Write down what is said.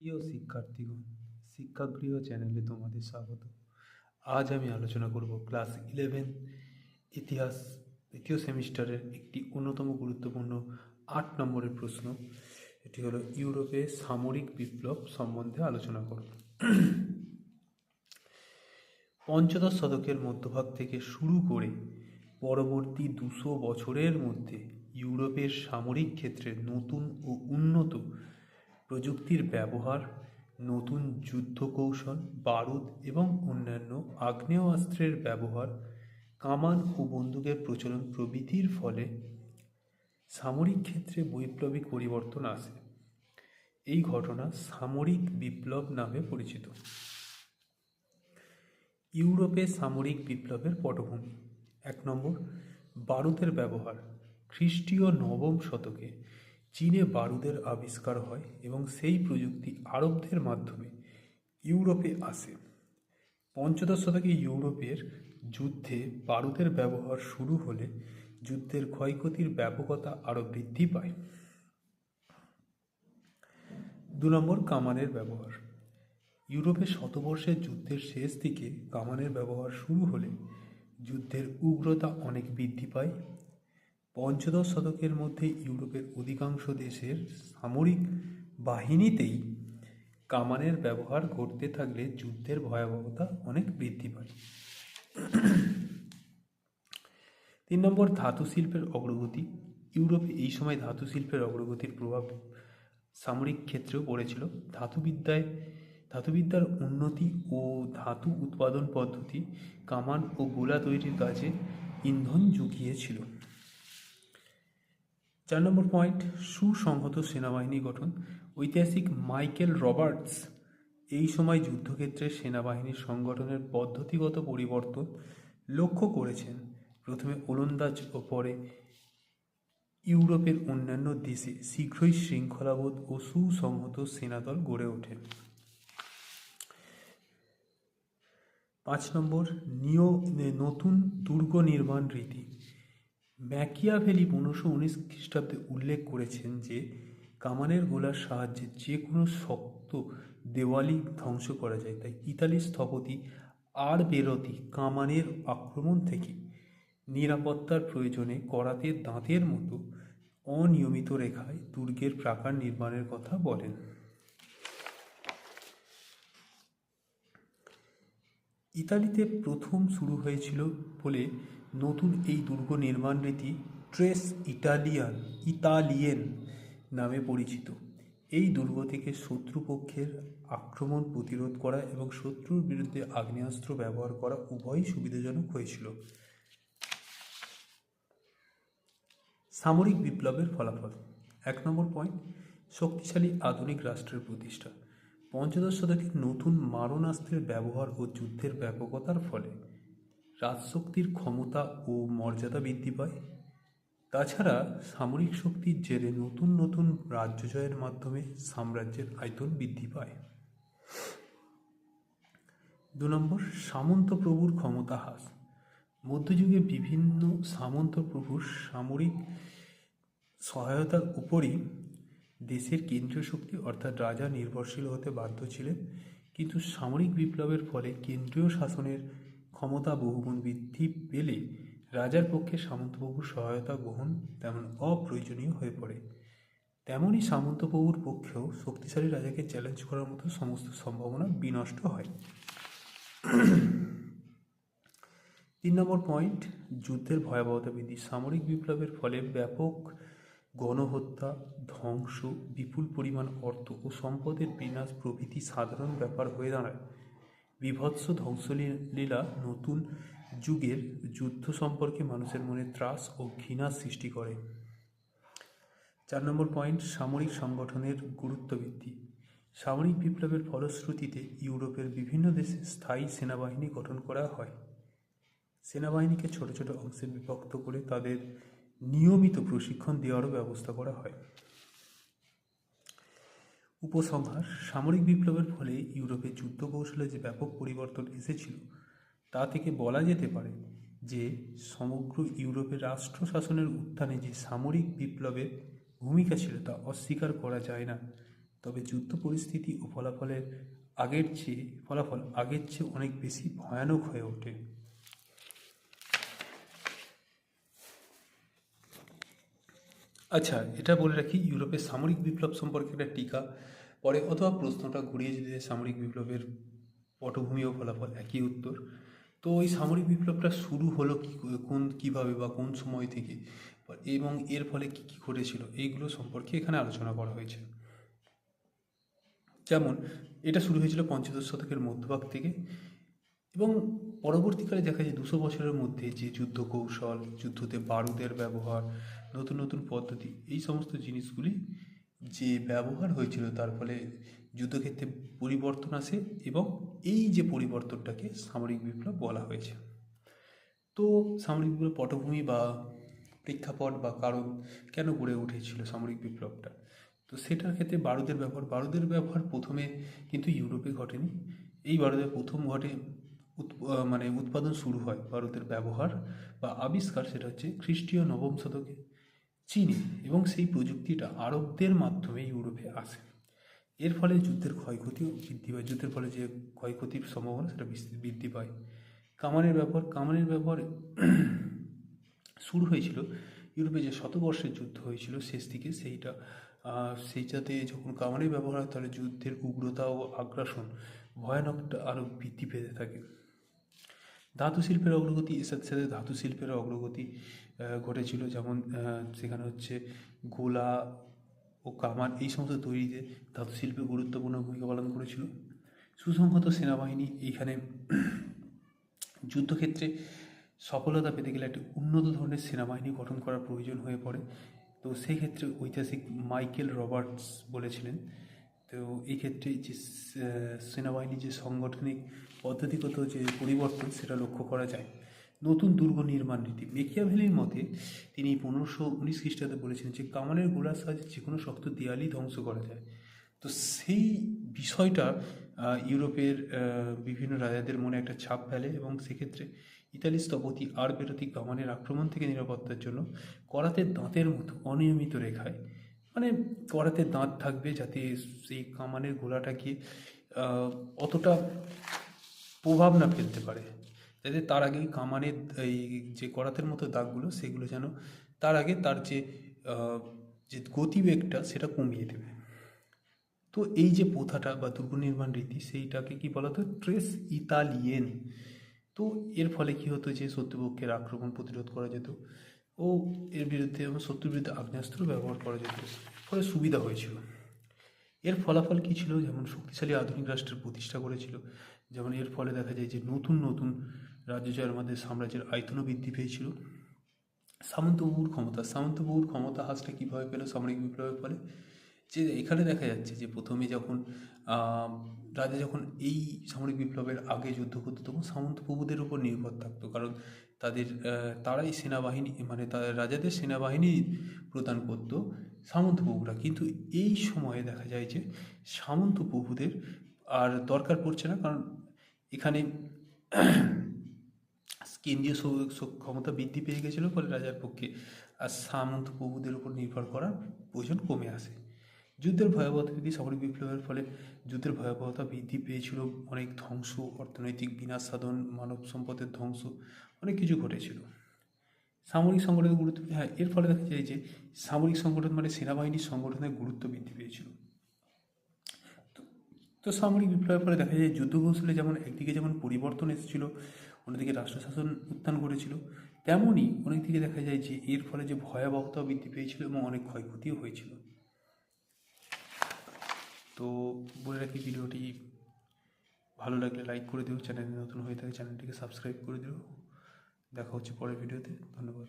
প্রিয় শিক্ষার্থীগণ, শিক্ষাগৃহ চ্যানেলে তোমাদের স্বাগত। আজ আমি আলোচনা করব ক্লাস ইলেভেন, ইতিহাস দ্বিতীয় সেমিস্টারের একটি অন্যতম গুরুত্বপূর্ণ আট নম্বরের প্রশ্ন। এটি হলো ইউরোপে সামরিক বিপ্লব সম্বন্ধে আলোচনা করব পঞ্চদশ শতকের মধ্যভাগ থেকে শুরু করে পরবর্তী দুশো বছরের মধ্যে ইউরোপের সামরিক ক্ষেত্রে নতুন ও উন্নত প্রযুক্তির ব্যবহার, নতুন যুদ্ধ কৌশল বারুদ এবং অন্যান্য আগ্নেয়াস্ত্রের ব্যবহার, কামান ও বন্দুকের প্রচলন প্রভৃতির ফলে সামরিক ক্ষেত্রে বৈপ্লবিক পরিবর্তন আসে। এই ঘটনা সামরিক বিপ্লব নামে পরিচিত। ইউরোপে সামরিক বিপ্লবের পটভূমি। এক নম্বর, বারুদের ব্যবহার। খ্রিস্টীয় নবম শতকে চীনে বারুদের আবিষ্কার হয় এবং সেই প্রযুক্তি আরবদের মাধ্যমে ইউরোপে আসে। পঞ্চদশ শতকে ইউরোপের যুদ্ধে বারুদের ব্যবহার শুরু হলে যুদ্ধের ক্ষয়ক্ষতির ব্যাপকতা আরও বৃদ্ধি পায়। দু নম্বর, কামানের ব্যবহার। ইউরোপে শতবর্ষের যুদ্ধের শেষ দিকে কামানের ব্যবহার শুরু হলে যুদ্ধের উগ্রতা অনেক বৃদ্ধি পায় পঞ্চদশ শতকের মধ্যে ইউরোপের অধিকাংশ দেশের সামরিক বাহিনীতেই কামানের ব্যবহার ঘটতে থাকলে যুদ্ধের ভয়াবহতা অনেক বৃদ্ধি পায়। তিন নম্বর, ধাতু শিল্পের অগ্রগতি। ইউরোপে এই সময় ধাতু শিল্পের অগ্রগতির প্রভাব সামরিক ক্ষেত্রেও পড়েছিল। ধাতুবিদ্যায়, ধাতুবিদ্যার উন্নতি ও ধাতু উৎপাদন পদ্ধতি কামান ও গোলা তৈরির কাজে ইন্ধন জুগিয়েছিল। চার নম্বর পয়েন্ট সুসংহত সেনাবাহিনী গঠন। ঐতিহাসিক মাইকেল রবার্টস এই সময় যুদ্ধক্ষেত্রে সেনাবাহিনীর সংগঠনের পদ্ধতিগত পরিবর্তন লক্ষ্য করেছেন। প্রথমে ওলন্দাজ ও পরে ইউরোপের অন্যান্য দেশে শীঘ্রই শৃঙ্খলাবোধ ও সুসংহত সেনাদল গড়ে ওঠে। পাঁচ নম্বর, নিয় নতুন দুর্গ নির্মাণ রীতি। ম্যাকিয়াভেলি পনেরোশো উনিশ খ্রিস্টাব্দে উল্লেখ করেছেন যে, কামানের গোলার সাহায্যে যে কোনো শক্ত দেওয়ালি ধ্বংস করা যায়। তাই ইতালির স্থপতি আর বেরতি কামানের আক্রমণ থেকে নিরাপত্তার প্রয়োজনে করাতে দাঁতের মতো অনিয়মিত রেখায় দুর্গের প্রাকার নির্মাণের কথা বলেন। ইতালিতে প্রথম শুরু হয়েছিল বলে নতুন এই দুর্গ নির্মাণ রীতি ট্রেস ইটালিয়ান ইতালিয়েন নামে পরিচিত। এই দুর্গ থেকে শত্রুপক্ষের আক্রমণ প্রতিরোধ করা এবং শত্রুর বিরুদ্ধে আগ্নেয়াস্ত্র ব্যবহার করা উভয়ই সুবিধাজনক হয়েছিল। সামরিক বিপ্লবের ফলাফল। এক নম্বর পয়েন্ট শক্তিশালী আধুনিক রাষ্ট্রের প্রতিষ্ঠা। পঞ্চদশ শতকের নতুন মারণাস্ত্রের ব্যবহার ও যুদ্ধের ব্যাপকতার ফলে রাজশক্তির ক্ষমতা ও মর্যাদা বৃদ্ধি পায়। তাছাড়া সামরিক শক্তির জেরে নতুন নতুন রাজ্য জয়ের মাধ্যমে সাম্রাজ্যের আয়তন বৃদ্ধি পায়। দু নম্বর, সামন্ত প্রভুর ক্ষমতা হ্রাস। মধ্যযুগে বিভিন্ন সামন্ত প্রভুর সামরিক সহায়তার উপরই দেশের কেন্দ্রীয় শক্তি অর্থাৎ রাজা নির্ভরশীল হতে বাধ্য ছিলেন। কিন্তু সামরিক বিপ্লবের ফলে কেন্দ্রীয় শাসনের ক্ষমতা বহুগুণ বৃদ্ধি পেলে রাজার পক্ষে সামন্তপ্রভুর সহায়তা গ্রহণ তেমন অপ্রয়োজনীয় হয়ে পড়ে। তেমনই সামন্তপ্রভুর পক্ষেও শক্তিশালী রাজাকে চ্যালেঞ্জ করার মতো সমস্ত সম্ভাবনা বিনষ্ট হয়। তিন নম্বর পয়েন্ট যুদ্ধের ভয়াবহতা বৃদ্ধি। সামরিক বিপ্লবের ফলে ব্যাপক গণহত্যা, ধ্বংস, বিপুল পরিমাণ অর্থ ও সম্পদের বিনাশ প্রভৃতি সাধারণ ব্যাপার হয়ে দাঁড়ায়। বিভৎস ধ্বংসলীলা নতুন যুগের যুদ্ধ সম্পর্কে মানুষের মনে ত্রাস ও ঘৃণা সৃষ্টি করে। চার নম্বর পয়েন্ট, সামরিক সংগঠনের গুরুত্ব বৃদ্ধি। সামরিক বিপ্লবের ফলশ্রুতিতে ইউরোপের বিভিন্ন দেশে স্থায়ী সেনাবাহিনী গঠন করা হয়। সেনাবাহিনীকে ছোট ছোট অংশে বিভক্ত করে তাদের নিয়মিত প্রশিক্ষণ দেওয়ারও ব্যবস্থা করা হয়। উপসংহার সামরিক বিপ্লবের ফলে ইউরোপে যুদ্ধ কৌশলে যে ব্যাপক পরিবর্তন এসেছিল, তা থেকে বলা যেতে পারে যে সমগ্র ইউরোপের রাষ্ট্র শাসনের উত্থানে যে সামরিক বিপ্লবের ভূমিকা ছিল তা অস্বীকার করা যায় না। তবে যুদ্ধ পরিস্থিতি ও ফলাফলের আগের চেয়ে, ফলাফল আগের চেয়ে অনেক বেশি ভয়ানক হয়ে ওঠে। আচ্ছা এটা বলে রাখি, ইউরোপের সামরিক বিপ্লব সম্পর্কে একটা টিকা, পরে অথবা প্রশ্নটা ঘুরিয়ে যদি সামরিক বিপ্লবের পটভূমি ও ফলাফল একই উত্তর। তো ওই সামরিক বিপ্লবটা শুরু হলো কি কোন, কীভাবে বা কোন সময় থেকে, এবং এর ফলে কি কী ঘটেছিল, এইগুলো সম্পর্কে এখানে আলোচনা করা হয়েছে। যেমন, এটা শুরু হয়েছিল পঞ্চদশ শতকের মধ্যভাগ থেকে এবং পরবর্তীকালে দেখা যায় দুশো বছরের মধ্যে যে যুদ্ধ কৌশল, যুদ্ধতে বারুদের ব্যবহার, নতুন নতুন পদ্ধতি, এই সমস্ত জিনিসগুলি যে ব্যবহার হয়েছিল, তার ফলে যুদ্ধক্ষেত্রে পরিবর্তন আসে এবং এই যে পরিবর্তনটাকে সামরিক বিপ্লব বলা হয়েছে। তো সামরিক বিপ্লব পটভূমি বা প্রেক্ষাপট বা কারণ কেন গড়ে উঠেছিল সামরিক বিপ্লবটা? তো সেটার ক্ষেত্রে বারুদের ব্যবহার বারুদের ব্যবহার প্রথমে কিন্তু ইউরোপে ঘটেনি। এই বারুদের প্রথম ঘটে মানে উৎপাদন শুরু হয় ভারতের ব্যবহার বা আবিষ্কার সেটা হচ্ছে খ্রিস্টীয় নবম শতকে চীনে এবং সেই প্রযুক্তিটা আরবদের মাধ্যমে ইউরোপে আসে। এর ফলে যুদ্ধের ক্ষয়ক্ষতিও বৃদ্ধি পায়। যুদ্ধের ফলে যে ক্ষয়ক্ষতির সম্ভাবনা সেটা বৃদ্ধি পায়। কামানের ব্যবহার কামানের ব্যবহার শুরু হয়েছিল ইউরোপে যে শতবর্ষের যুদ্ধ হয়েছিল শেষ দিকে সেইটা। সেইটাতে যখন কামানের ব্যবহার হয় তাহলে যুদ্ধের উগ্রতা ও আগ্রাসন ভয়ানকটা আরও বৃদ্ধি পেতে থাকে। ধাতু শিল্পের অগ্রগতি, এর সাথে সাথে ধাতু শিল্পের অগ্রগতি ঘটেছিল। যেমন সেখানে হচ্ছে গোলা ও কামান এই সমস্ত তৈরিতে ধাতু শিল্পে গুরুত্বপূর্ণ ভূমিকা পালন করেছিল। সুসংহত সেনাবাহিনী এইখানে যুদ্ধক্ষেত্রে সফলতা পেতে গেলে একটি উন্নত ধরনের সেনাবাহিনী গঠন করার প্রয়োজন হয়ে পড়ে। তো সেই ক্ষেত্রে ঐতিহাসিক মাইকেল রবার্টস বলেছিলেন তো এই ক্ষেত্রে যে সেনাবাহিনীর যে সাংগঠনিক পদ্ধতিগত যে পরিবর্তন, সেটা লক্ষ্য করা যায়। নতুন দুর্গ নির্মাণ নীতি। মেকিয়াভেলির মতে, তিনি পনেরোশো উনিশ খ্রিস্টাব্দে বলেছিলেন যে কামানের গোড়ার সাহায্যে যে কোনো শক্ত দেয়ালই ধ্বংস করা যায়। তো সেই বিষয়টা ইউরোপের বিভিন্ন রাজাদের মনে একটা ছাপ ফেলে এবং সেক্ষেত্রে ইতালি স্থপতি আর বেরোতি কামানের আক্রমণ থেকে নিরাপত্তার জন্য করাতের দাঁতের মতো অনিয়মিত রেখায় মানে কড়াতে দাঁত থাকবে যাতে সেই কামানের গিয়ে অতটা প্রভাব না ফেলতে পারে। যাতে তার আগে কামানের এই যে করাতের মতো দাগগুলো, সেগুলো যেন তার আগে তার যে যে গতিবেগটা, সেটা কমিয়ে দেবে। তো এই যে প্রথাটা বা দুর্গ নির্মাণ রীতি, সেইটাকে কি বলা হতো? Trace Italian. তো এর ফলে কি হতো যে শত্রুপক্ষের আক্রমণ প্রতিরোধ করা যেত? ও এর বিরুদ্ধে এবং শত্রুর বিরুদ্ধে আগ্নেয়াস্ত্র ব্যবহার করা যেত। ফলে সুবিধা হয়েছিল। এর ফলাফল কী ছিল? যেমন শক্তিশালী আধুনিক রাষ্ট্রের প্রতিষ্ঠা করেছিল। যেমন এর ফলে দেখা যায় যে নতুন নতুন রাজ্য জয়ের মধ্যে সাম্রাজ্যের আয়তনও বৃদ্ধি পেয়েছিল। সামন্তবাবুর ক্ষমতা সামন্তবাবুর ক্ষমতা হ্রাসটা কীভাবে পেল? সামরিক বিপ্লবের ফলে যে এখানে দেখা যাচ্ছে যে প্রথমে যখন রাজা যখন এই সামরিক বিপ্লবের আগে যুদ্ধ করতো, তখন সামন্তপ্রভুদের উপর নির্ভর থাকতো। কারণ তাদের তারাই সেনাবাহিনী মানে তাদের রাজাদের সেনাবাহিনী প্রদান করতো সামন্তপ্রভুরা কিন্তু এই সময়ে দেখা যায় যে সামন্তপ্রভুদের আর দরকার পড়ছে না। কারণ এখানে কেন্দ্রীয় ক্ষমতা বৃদ্ধি পেয়ে গেছিল, ফলে রাজার পক্ষে আর সামন্ত প্রভুদের উপর নির্ভর করার প্রয়োজন কমে আসে। যুদ্ধের ভয়াবহতা বৃদ্ধি সামরিক বিপ্লবের ফলে যুদ্ধের ভয়াবহতা বৃদ্ধি পেয়েছিল অনেক ধ্বংস, অর্থনৈতিক বিনাশ সাধন, মানব সম্পদের ধ্বংস, অনেক কিছু ঘটেছিল। সামরিক সংগঠনের গুরুত্ব হ্যাঁ এর ফলে দেখা যায় যে সামরিক সংগঠন মানে সেনাবাহিনীর সংগঠনের গুরুত্ব বৃদ্ধি পেয়েছিল। তো- সামরিক বিপ্লবের ফলে দেখা যায় যুদ্ধ কৌশলে যেমন একদিকে যেমন পরিবর্তন এসেছিল, অন্যদিকে রাষ্ট্রশাসন উত্থান ঘটেছিল, তেমনই অনেক দিকে দেখা যায় যে এর ফলে যে ভয়াবহতা বৃদ্ধি পেয়েছিল এবং অনেক ক্ষয়ক্ষতিও হয়েছিল। তো বলে রাখি ভিডিওটি ভালো লাগলে লাইক করে দিও। চ্যানেলে নতুন হয়ে থাকে, চ্যানেলটিকে সাবস্ক্রাইব করে দিও। দেখা হচ্ছে পরের ভিডিওতে। ধন্যবাদ।